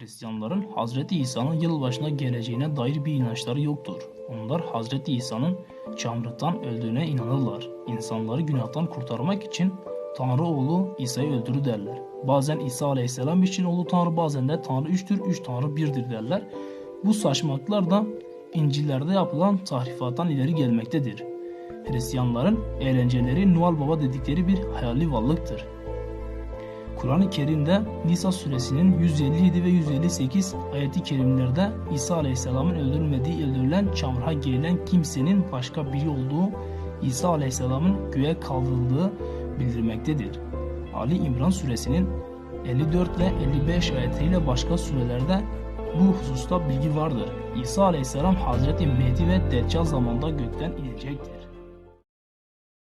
Hristiyanların Hazreti İsa'nın yılbaşına geleceğine dair bir inançları yoktur. Onlar Hazreti İsa'nın çamurdan öldüğüne inanırlar. İnsanları günahtan kurtarmak için Tanrı oğlu İsa'yı öldürür derler. Bazen İsa aleyhisselam için oğlu Tanrı bazen de Tanrı üçtür, üç Tanrı birdir derler. Bu saçmalıklar da İncil'lerde yapılan tahrifattan ileri gelmektedir. Hristiyanların eğlenceleri Noel Baba dedikleri bir hayali varlıktır. Kur'an-ı Kerim'de Nisa suresinin 157 ve 158 ayeti kerimlerde İsa Aleyhisselam'ın öldürülmediği öldürülen çamurha gerilen kimsenin başka biri olduğu İsa Aleyhisselam'ın göğe kaldırıldığı bildirmektedir. Ali İmran suresinin 54 ile 55 ayetiyle başka surelerde bu hususta bilgi vardır. İsa Aleyhisselam Hazreti Mehdi ve Deccal zamanında gökten inecektir.